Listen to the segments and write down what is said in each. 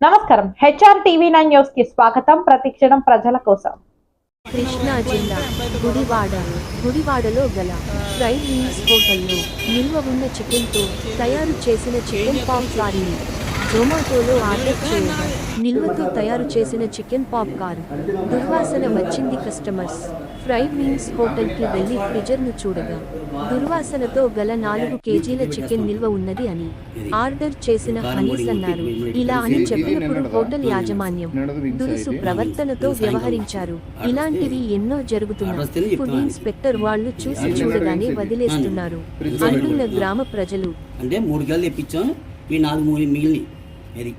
నమస్కారం. HR TV nine న్యూస్కి స్వాగతం. ప్రతిక్షణం ప్రజల కోసం. కృష్ణా జిల్లా గుడివాడ గుడివాడలో గల ఫ్రైడ్ మీల్స్ హోటల్లో నిల్వ ఉన్న చికెన్తో తయారు చేసిన చికెన్ పాప్కార్న్ని జొమాటోలో ఆర్డర్ చేయండి. నిల్వతో తయారు చేసిన చికెన్ పాప్కార్న్. దుర్వాసన వచ్చింది కస్టమర్స్. ఫ్రైడ్ మీన్స్ హోటల్కి వెళ్ళి ఫ్రిజర్ను చూడగా దుర్వాసనతో గల నాలుగు కేజీల చికెన్ నిల్వ ఉన్నది అని. ఆర్డర్ చేసిన హనీస్ అన్నారు. ఇలా అని చెప్పినప్పుడు హోటల్ యాజమాన్యం దురుసు ప్రవర్తనతో వ్యవహరించారు. ఇలాంటివి ఎన్నో జరుగుతున్నాయి. ఫుడ్ ఇన్స్పెక్టర్ వాళ్ళు చూసి చూడగానే వదిలేస్తున్నారు. అంటున్న గ్రామ ప్రజలు. అంటే మూడు గేలు తెప్పించాం ఈ నాలుగు మూడు మిగిలిన వచ్చారండి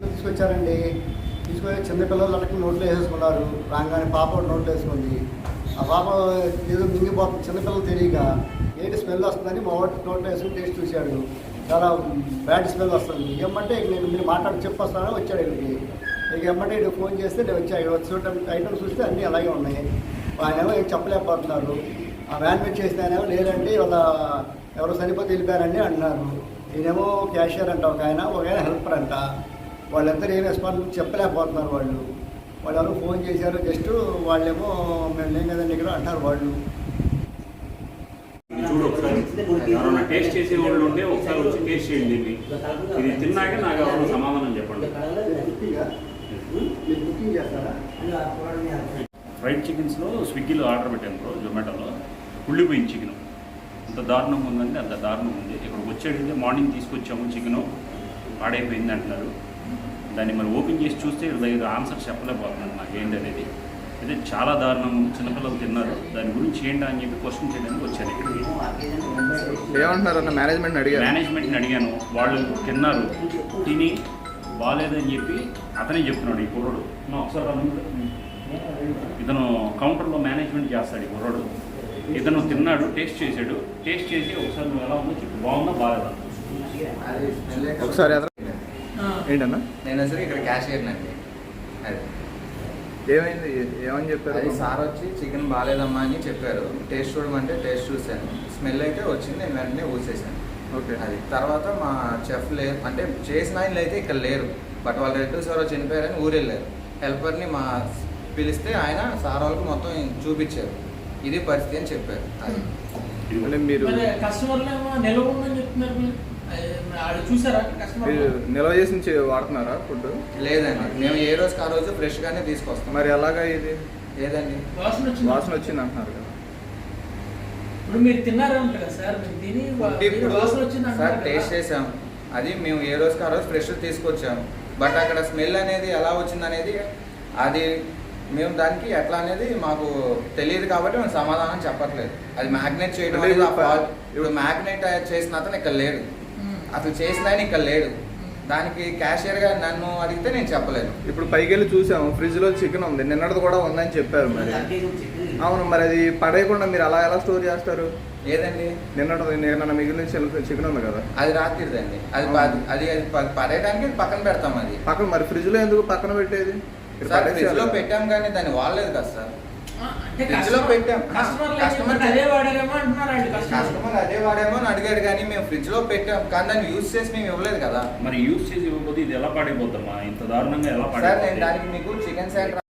తీసుకొచ్చారండి. తీసుకొని చిన్నపిల్లలు అక్కడికి నోట్లు వేసేసుకున్నారు. రాగానే పాప ఒకటి వేసుకుంది. ఆ పాప ఏదో మింగిపోతుంది చిన్నపిల్లలు తెలియక ఏంటి స్మెల్ వస్తుందని మా వాటి నోట్లో వేసుకుని టేస్ట్ చూశాడు. చాలా బ్యాడ్ స్మెల్ వస్తుంది. ఏమంటే ఇక నేను మీరు మాట్లాడి చెప్పొస్తానని వచ్చాడు ఇక్కడికి. ఇక ఏమంటే ఇక్కడ ఫోన్ చేస్తే నేను వచ్చా. ఇక్కడ వచ్చి ఐటమ్స్ చూస్తే అన్నీ అలాగే ఉన్నాయి. ఆయన ఏమో ఏం చెప్పలేకపోతున్నారు. ఆ వ్యాన్ మీద చేసిన ఆయన ఏమో లేదంటే వాళ్ళ ఎవరో చనిపోతే వెళ్ళిపోయారని అన్నారు. ఈయనేమో క్యాషియర్ అంట ఒక ఆయన ఒక ఆయన హెల్పర్ అంట. వాళ్ళందరూ ఏం రెస్పాన్స్ చెప్పలేకపోతున్నారు వాళ్ళు. వాళ్ళు ఎవరు ఫోన్ చేశారు జస్ట్ వాళ్ళేమో మేము లేం కదండి ఇక్కడ అంటారు వాళ్ళు. చూడు ఒకసారి. ఎవరైనా టేస్ట్ చేసే వాళ్ళు ఉంటే ఒకసారి వచ్చి టేస్ట్ చేయండి ఇది. ఇది తిన్నాక నాకు ఎవరైనా సమాధానం చెప్పండి. ఫ్రైడ్ చికెన్స్లో స్విగ్గీలో ఆర్డర్ పెట్టాను బ్రో జొమాటోలో. కుళ్ళిపోయింది చికెన్ అంత దారుణంగా ఉందంటే అంత దారుణంగా ఉంది. ఇక్కడికి వచ్చేటైతే మార్నింగ్ తీసుకొచ్చాము చికెన్ పాడైపోయింది అంటున్నారు. దాన్ని మరి ఓపెన్ చేసి చూస్తే దగ్గర ఆన్సర్ చెప్పలేకపోతున్నాను నాకు ఏంటి అనేది అయితే చాలా దారుణం. చిన్నపిల్లలు తిన్నారు. దాని గురించి ఏంటి అని చెప్పి క్వశ్చన్ చేయడానికి వచ్చాను ఏమంటున్నారు? అన్న మేనేజ్మెంట్ అడిగారు? మేనేజ్మెంట్ని అడిగాను. వాళ్ళు తిన్నారు. తిని బాగాలేదని చెప్పి అతనే చెప్తున్నాడు ఈ కుర్రోడు. నా ఒకసారి. ఇతను కౌంటర్లో మేనేజ్మెంట్ చేస్తాడు ఈ కుర్రోడు. ఇతను తిన్నాడు టేస్ట్ చేశాడు. టేస్ట్ చేసి ఒకసారి నువ్వు ఎలా ఉందో చెప్పు. బాగుందా? బాగాలేదా ఒకసారి ఏంటన్నా? నేను అసలు ఇక్కడ క్యాషియర్ అండి అది. ఏమైంది? ఏమని చెప్పారు? అది సార్ వచ్చి చికెన్ బాగాలేదమ్మా అని చెప్పారు. టేస్ట్ చూడమంటే టేస్ట్ చూశాను. స్మెల్ అయితే వచ్చింది నేను వెంటనే ఊసేసాను. ఓకే. అది. తర్వాత మా చెఫ్ లేరు అంటే చేసిన ఆయనలు అయితే ఇక్కడ లేరు. బట్ వాళ్ళు రెడ్డి సార్ చనిపోయారని ఊరు వెళ్ళారు హెల్పర్ని మా పిలిస్తే ఆయన సార్ వాళ్ళకి మొత్తం చూపించారు. ఇది పరిస్థితి అని చెప్పారు. అది. మీరు మరి కస్టమర్లు నిల్వ ఉందని చెప్తున్నారు నిల్వ చేసి వాడుతున్నారా ఫుడ్? లేదండి. మేము ఏ రోజుకి ఆ రోజు ఫ్రెష్గానే తీసుకొస్తాం. మరి ఎలాగా ఇది? లేదండి వాసన వచ్చింది? వాసన వచ్చింది అంటున్నారు కదా. ఇప్పుడు మీరు తిన్నారంట కదా సార్? తిని వాసన వచ్చింది సార్ టేస్ట్. చేసాం అది మేము ఏ రోజుకి ఆ రోజు ఫ్రెష్ తీసుకొచ్చాం. బట్ అక్కడ స్మెల్ అనేది ఎలా వచ్చింది అనేది అది మేము దానికి ఎట్లా అనేది మాకు తెలియదు కాబట్టి మేము సమాధానం చెప్పట్లేదు. అది మ్యాగ్నేట్ చేయడం అనేది. ఇప్పుడు మ్యాగ్నేట్ చేసిన అతను ఇక్కడ లేడు. అసలు చేసిన ఆయన ఇక్కడ లేడు. దానికి క్యాషియర్గా నన్ను అడిగితే నేను చెప్పలేను ఇప్పుడు పైకి వెళ్ళి చూసాము ఫ్రిడ్జ్లో చికెన్ ఉంది. నిన్నటిది కూడా ఉందని చెప్పారు మరి. అవును మరి అది పడేయకుండా మీరు అలా ఎలా స్టోర్ చేస్తారు? ఏదండి? నిన్నటి నిన్న మిగిలిన చికెన్ ఉంది కదా. అది రాత్రిదండి. అది అది పడేయడానికి పక్కన పెడతాం అది. పక్కన మరి ఫ్రిడ్జ్లో ఎందుకు పక్కన పెట్టేది? ఫ్రిడ్జ్లో. పెట్టాం కానీ దాన్ని వాడలేదు కదా సార్. కస్టమర్-? అదే వాడేమో అని అడిగాడు కానీ మేము ఫ్రిడ్జ్లో పెట్టాం. కానీ దాన్ని యూజ్ చేసి మేము ఇవ్వలేదు కదా. మరి యూస్ చేసి ఇవ్వకపోతే ఇది ఎలా పాడైపోద్దమ్మా ఇంత దారుణంగా ఎలా సార్ నేను పాడైపోతుంది దానికి మీకు చికెన్ సెంటర్